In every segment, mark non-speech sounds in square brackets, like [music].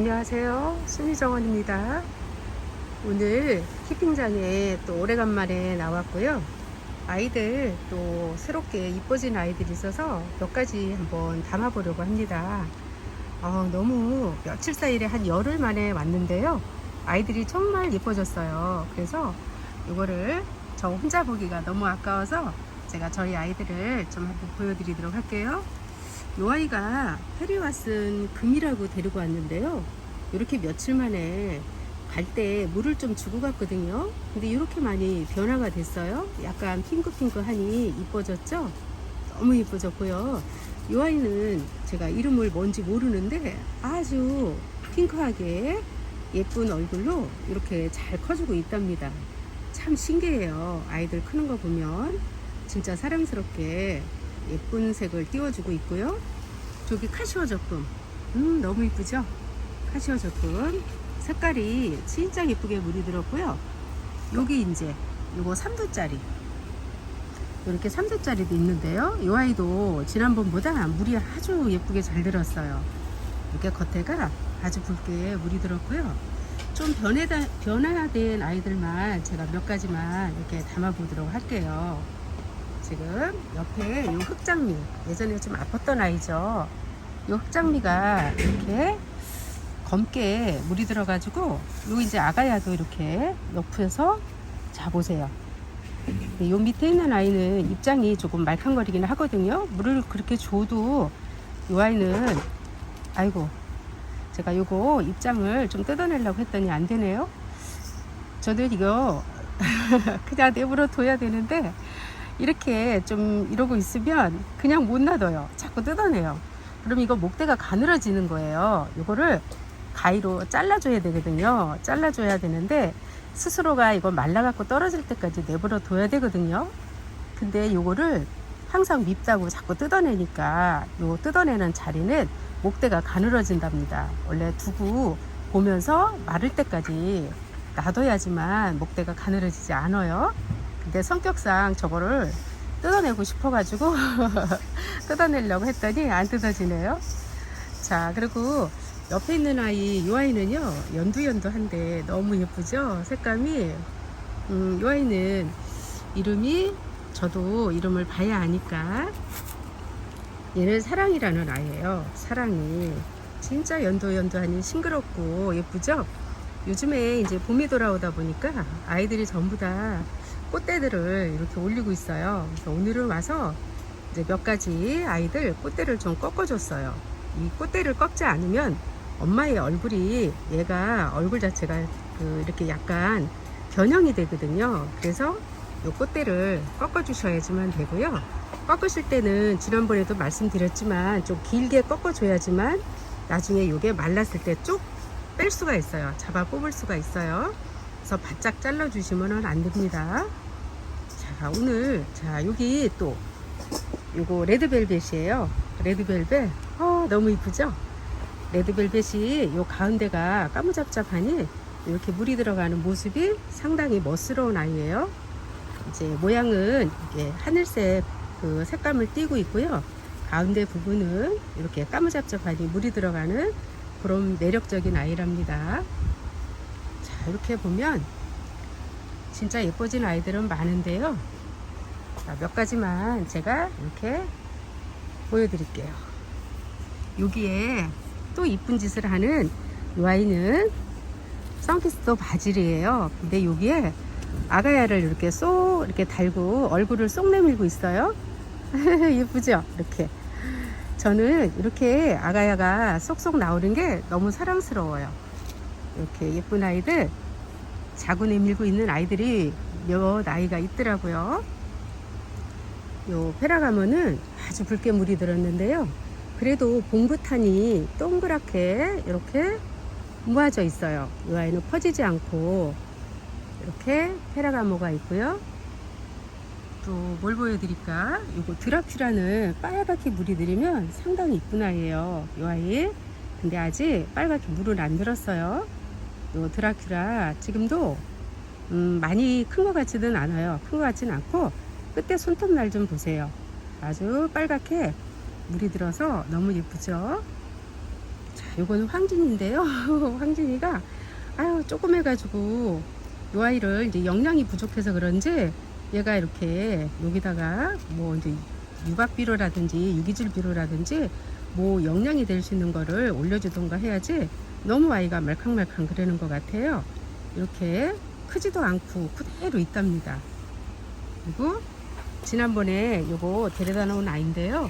안녕하세요. 순희정원입니다. 오늘 키핑장에 또 오래간만에 나왔고요. 아이들 또 새롭게 이뻐진 아이들이 있어서 몇 가지 한번 담아보려고 합니다. 어, 너무 며칠 사이에 한 열흘 만에 왔는데요. 아이들이 정말 예뻐졌어요. 그래서 이거를 저 혼자 보기가 너무 아까워서 제가 저희 아이들을 좀 한번 보여드리도록 할게요. 요 아이가 페리왓슨 금이라고 데리고 왔는데요. 이렇게 며칠 만에 갈 때 물을 좀 주고 갔거든요. 근데 이렇게 많이 변화가 됐어요. 약간 핑크핑크하니 이뻐졌죠? 너무 이뻐졌고요. 이 아이는 제가 이름을 뭔지 모르는데 아주 핑크하게 예쁜 얼굴로 이렇게 잘 커지고 있답니다. 참 신기해요. 아이들 크는 거 보면 진짜 사랑스럽게 예쁜 색을 띄워주고 있고요. 저기 카시오 적금. 음, 너무 이쁘죠? 카시오 적금. 색깔이 진짜 예쁘게 물이 들었고요. 여기 이제 요거 3도짜리. 이렇게 3도짜리도 있는데요. 이 아이도 지난번보다 물이 아주 예쁘게 잘 들었어요. 이렇게 겉에가 아주 붉게 물이 들었고요. 좀 변해다, 변화된 아이들만 제가 몇 가지만 이렇게 담아보도록 할게요. 지금 옆에 이 흑장미 예전에 좀 아팠던 아이죠. 이 흑장미가 이렇게 검게 물이 들어가지고 요 이제 아가야도 이렇게 옆에서 자 보세요. 요 밑에 있는 아이는 입장이 조금 말캉거리긴 하거든요. 물을 그렇게 줘도 요 아이는 아이고 제가 요거 입장을 좀 뜯어내려고 했더니 안 되네요. 저는 이거 [laughs] 그냥 내버려 둬야 되는데 이렇게 좀 이러고 있으면 그냥 못 놔둬요. 자꾸 뜯어내요. 그럼 이거 목대가 가늘어지는 거예요. 이거를 가위로 잘라줘야 되거든요. 잘라줘야 되는데 스스로가 이거 말라갖고 떨어질 때까지 내버려 둬야 되거든요. 근데 이거를 항상 밉다고 자꾸 뜯어내니까 요 뜯어내는 자리는 목대가 가늘어진답니다. 원래 두고 보면서 마를 때까지 놔둬야지만 목대가 가늘어지지 않아요. 근데 성격상 저거를 뜯어내고 싶어가지고 [laughs] 뜯어내려고 했더니 안 뜯어지네요. 자, 그리고 옆에 있는 아이, 이 아이는요, 연두연두한데 너무 예쁘죠? 색감이. 음, 이 아이는 이름이 저도 이름을 봐야 아니까 얘는 사랑이라는 아이예요. 사랑이. 진짜 연두연두하니 싱그럽고 예쁘죠? 요즘에 이제 봄이 돌아오다 보니까 아이들이 전부 다 꽃대들을 이렇게 올리고 있어요. 그래서 오늘은 와서 이제 몇 가지 아이들 꽃대를 좀 꺾어줬어요. 이 꽃대를 꺾지 않으면 엄마의 얼굴이 얘가 얼굴 자체가 그 이렇게 약간 변형이 되거든요. 그래서 이 꽃대를 꺾어 주셔야지만 되고요. 꺾으실 때는 지난번에도 말씀드렸지만 좀 길게 꺾어 줘야지만 나중에 이게 말랐을 때 쭉 뺄 수가 있어요. 잡아 뽑을 수가 있어요. 그래서 바짝 잘라 주시면 안 됩니다. 자, 오늘 자, 여기 또 요거 레드벨벳이에요. 레드벨벳. 어, 너무 이쁘죠? 레드벨벳이 요 가운데가 까무잡잡하니 이렇게 물이 들어가는 모습이 상당히 멋스러운 아이예요. 이제 모양은 이게 하늘색 그 색감을 띠고 있고요. 가운데 부분은 이렇게 까무잡잡하니 물이 들어가는 그런 매력적인 아이랍니다. 자, 이렇게 보면 진짜 예뻐진 아이들은 많은데요. 자, 몇 가지만 제가 이렇게 보여드릴게요. 여기에 또 이쁜 짓을 하는 이 아이는 선키스토 바질이에요. 근데 여기에 아가야를 이렇게 쏙 이렇게 달고 얼굴을 쏙 내밀고 있어요. [laughs] 예쁘죠? 이렇게. 저는 이렇게 아가야가 쏙쏙 나오는 게 너무 사랑스러워요. 이렇게 예쁜 아이들 자고 내밀고 있는 아이들이 몇 아이가 있더라고요. 요 페라가모는 아주 붉게 물이 들었는데요. 그래도 봉부탄이 동그랗게 이렇게 모아져 있어요. 이 아이는 퍼지지 않고 이렇게 페라가모가 있고요. 또 뭘 보여드릴까? 이거 드라큘라는 빨갛게 물이 들이면 상당히 이쁜 아이예요. 이 아이. 근데 아직 빨갛게 물은 안 들었어요. 요 드라큘라 지금도 음, 많이 큰 것 같지는 않아요. 큰 것 같지는 않고 끝에 손톱 날 좀 보세요. 아주 빨갛게 물이 들어서 너무 예쁘죠? 자, 요거는 황진인데요. [laughs] 황진이가 아유 조금 해가지고 요 아이를 이제 영양이 부족해서 그런지 얘가 이렇게 여기다가 뭐 이제 유박 비료라든지 유기질 비료라든지 뭐 영양이 될 수 있는 거를 올려주던가 해야지 너무 아이가 말캉말캉 그러는 것 같아요. 이렇게 크지도 않고 그대로 있답니다. 그리고 지난번에 요거 데려다 놓은 아이인데요.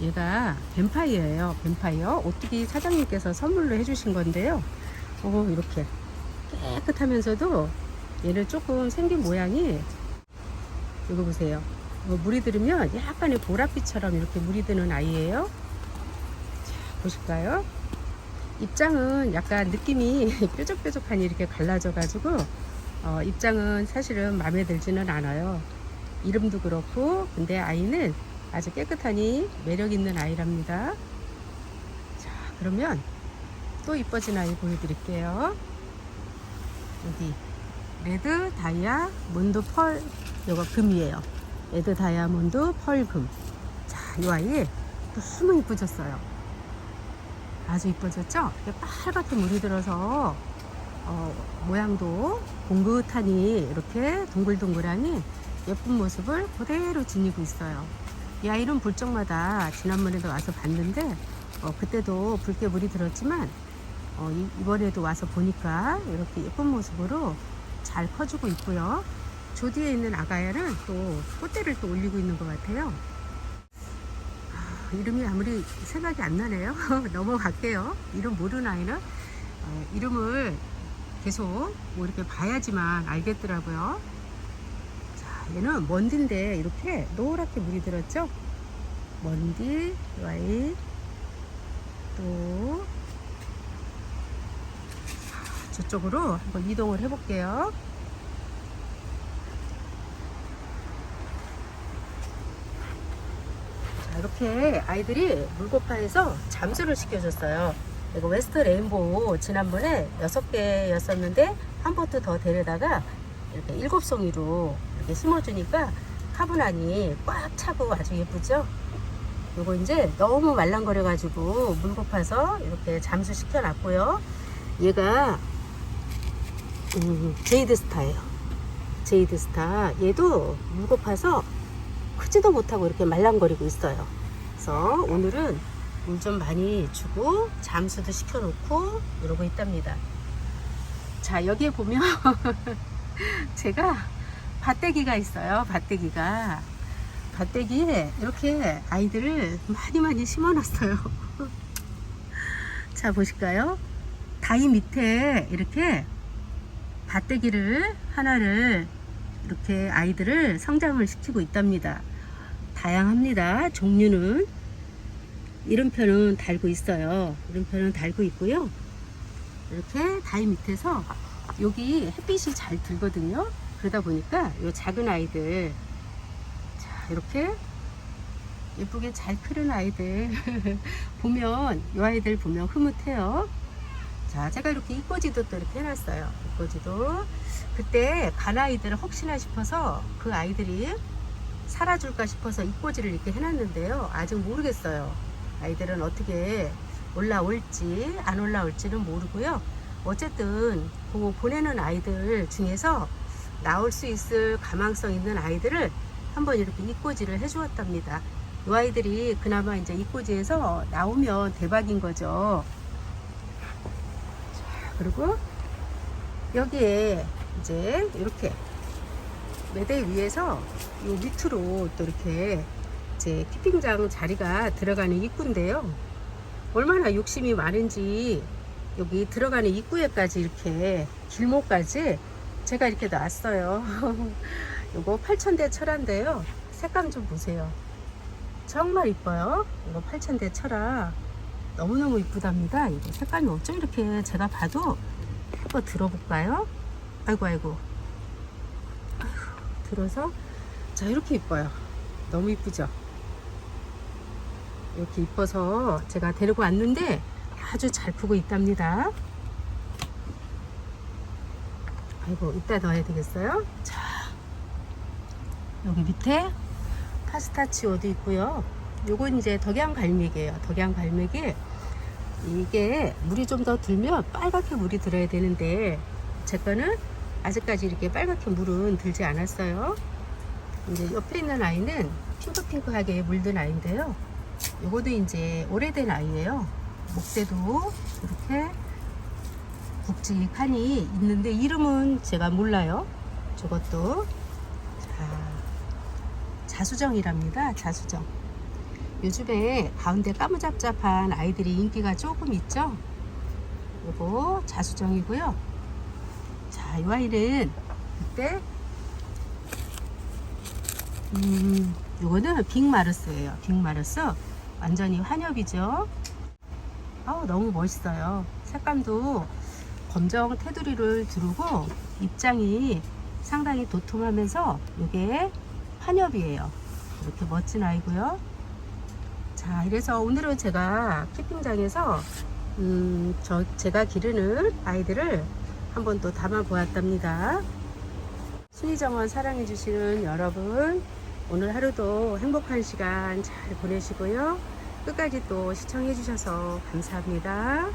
얘가 뱀파이어예요. 뱀파이어. 오뚜기 사장님께서 선물로 해주신 건데요. 오, 이렇게 깨끗하면서도 얘는 조금 생긴 모양이 이거 보세요. 이거 물이 들으면 약간의 보랏빛처럼 이렇게 물이 드는 아이예요. 자, 보실까요? 입장은 약간 느낌이 [laughs] 뾰족뾰족하니 이렇게 갈라져가지고 어, 입장은 사실은 마음에 들지는 않아요. 이름도 그렇고 근데 아이는 아주 깨끗하니 매력 있는 아이랍니다. 자, 그러면 또 이뻐진 아이 보여드릴게요. 여기 레드 다이아 몬드 펄 이거 금이에요. 레드 다이아몬드 펄금. 자, 이 아이 너무 이뻐졌어요. 아주 이뻐졌죠? 빨갛게 물이 들어서 어, 모양도 봉긋하니 이렇게 동글동글하니 예쁜 모습을 그대로 지니고 있어요. 이 아이는 볼 적마다 지난번에도 와서 봤는데 어, 그때도 붉게 물이 들었지만 어, 이, 이번에도 와서 보니까 이렇게 예쁜 모습으로 잘 커지고 있고요. 조디에 있는 아가야는 또 꽃대를 또 올리고 있는 것 같아요. 아, 이름이 아무리 생각이 안 나네요. [laughs] 넘어갈게요. 이름 모르는 아이는 어, 이름을 계속 뭐 이렇게 봐야지만 알겠더라고요. 자, 얘는 먼디인데 이렇게 노랗게 물이 들었죠? 먼디, 이 아이, 또 저쪽으로 한번 이동을 해볼게요. 자, 이렇게 아이들이 물고파에서 잠수를 시켜줬어요. 이거 웨스트 레인보우 지난번에 6개였었는데 한 보트 더 데려다가 이렇게 일곱 송이로 이렇게 심어주니까 화분안이 꽉 차고 아주 예쁘죠? 요거 이제 너무 말랑거려가지고 물 고파서 이렇게 잠수시켜 놨고요. 얘가 음, 제이드 스타예요. 제이드 스타. 얘도 물 고파서 크지도 못하고 이렇게 말랑거리고 있어요. 그래서 오늘은 물 좀 많이 주고 잠수도 시켜놓고 이러고 있답니다. 자 여기에 보면 [laughs] 제가 밭대기가 있어요. 밭대기가 밭대기에 이렇게 아이들을 많이 많이 심어놨어요. [laughs] 자 보실까요? 다이 밑에 이렇게 밭대기를 하나를 이렇게 아이들을 성장을 시키고 있답니다. 다양합니다. 종류는 이름표는 달고 있어요. 이름표는 달고 있고요. 이렇게 다이 밑에서 여기 햇빛이 잘 들거든요. 그러다 보니까 이 작은 아이들 자 이렇게 예쁘게 잘 크는 아이들 [laughs] 보면 이 아이들 보면 흐뭇해요. 자 제가 이렇게 이꼬지도 또 이렇게 해놨어요. 이꼬지도 그때 간 아이들을 혹시나 싶어서 그 아이들이 살아줄까 싶어서 이꼬지를 이렇게 해놨는데요. 아직 모르겠어요. 아이들은 어떻게 올라올지 안 올라올지는 모르고요. 어쨌든 그 보내는 아이들 중에서 나올 수 있을 가망성 있는 아이들을 한번 이렇게 이꼬지를 해주었답니다. 이 아이들이 그나마 이제 이꼬지에서 나오면 대박인 거죠. 자, 그리고 여기에 이제 이렇게 매대 위에서 요 밑으로 또 이렇게 이제 키핑장 자리가 들어가는 입구인데요. 얼마나 욕심이 많은지 여기 들어가는 입구에까지 이렇게 길목까지 제가 이렇게 놨어요. [laughs] 요거 8,000대 철화인데요. 색감 좀 보세요. 정말 이뻐요. 이거 8,000대 철화. 너무너무 이쁘답니다. 이거 색감이 어쩜 이렇게 제가 봐도 한번 들어볼까요? 아이고. 아이고, 들어서. 자, 이렇게 이뻐요. 너무 이쁘죠? 이렇게 이뻐서 제가 데리고 왔는데 아주 잘 크고 있답니다. 아이고 이따 넣어야 되겠어요. 자 여기 밑에 파스타치오도 있고요. 요건 이제 덕양 갈매기예요. 덕양 갈매기 이게 물이 좀 더 들면 빨갛게 물이 들어야 되는데 제 거는 아직까지 이렇게 빨갛게 물은 들지 않았어요. 이제 옆에 있는 아이는 핑크핑크하게 물든 아이인데요. 요거도 이제 오래된 아이예요. 목대도 이렇게 굵직하니 있는데 이름은 제가 몰라요. 저것도 자, 자수정이랍니다. 자수정. 요즘에 가운데 까무잡잡한 아이들이 인기가 조금 있죠. 요거 자수정이고요. 아이는 그때 음, 요거는 빅마르스예요. 빅마르스. 완전히 환엽이죠. 아, 너무 멋있어요. 색감도 검정 테두리를 두르고 입장이 상당히 도톰하면서 이게 환엽이에요. 이렇게 멋진 아이고요. 자, 이래서 오늘은 제가 키핑장에서 음, 저 제가 기르는 아이들을 한번 또 담아 보았답니다. 순이정원 사랑해 주시는 여러분, 오늘 하루도 행복한 시간 잘 보내시고요. 끝까지 또 시청해 주셔서 감사합니다.